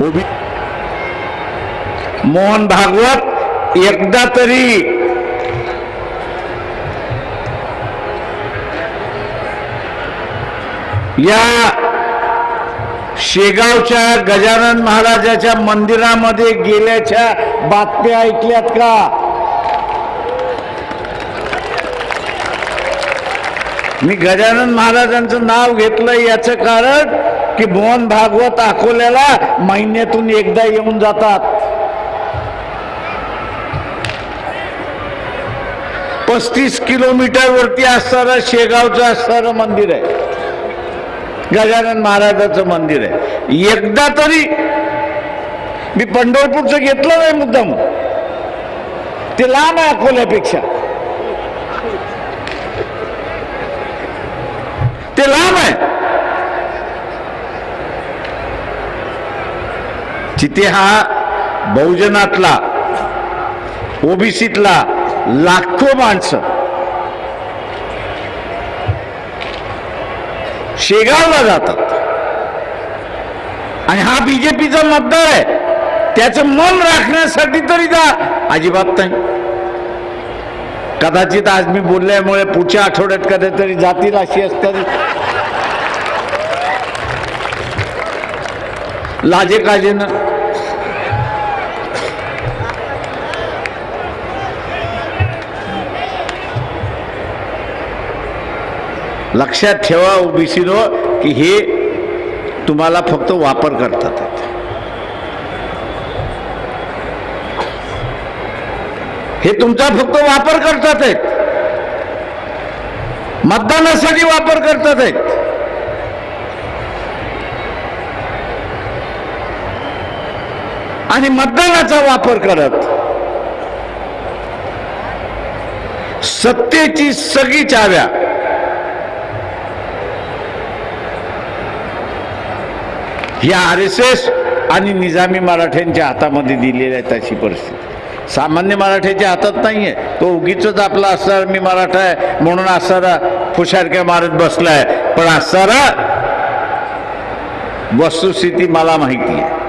उभी. मोहन भागवत एकदा तरी. या शेगावच्या गजानन महाराजाच्या मंदिरामध्ये गेल्याच्या बातम्या ऐकल्यात का? मी गजानन महाराजांचं नाव घेतलं याचं कारण की मोहन भागवत अकोल्याला महिन्यातून एकदा येऊन जातात. पस्तीस किलोमीटर वरती असणारं शेगावचं असणारं मंदिर आहे. गजानन महाराजाचं मंदिर आहे. एकदा तरी मी पंढरपूरचं घेतलं नाही मुद्दाम. ते लांब आहे अकोल्यापेक्षा. ते लांब आहे. तिथे हा बहुजनातला ओबीसीतला लाखो माणसं शेगावला जातात. आणि हा बीजेपीचा मतदार आहे. त्याचं मन राखण्यासाठी तरी जा अजिबात नाही. कदाचित आज मी बोलल्यामुळे पुढच्या आठवड्यात कधीतरी जातील अशी असतात लाजे काजेनं लक्षात ठेवा ओबीसीनो की हे तुम्हाला फक्त वापर करतात. हे तुमचा फक्त वापर करतात. आहेत मतदानासाठी वापर करतात. आहेत आणि मतदानाचा वापर करत. सत्तेची सगळी चाव्या या आर एस एस आणि निजामी मराठ्यांच्या हातामध्ये दिलेली आहे तशी परिस्थिती. सामान्य मराठ्याच्या हातात नाही आहे तो उगीच आपला असणार मी मराठा आहे म्हणून असणारा फुशारक्या मारत बसलाय. पण असणारा वस्तुस्थिती मला माहिती आहे.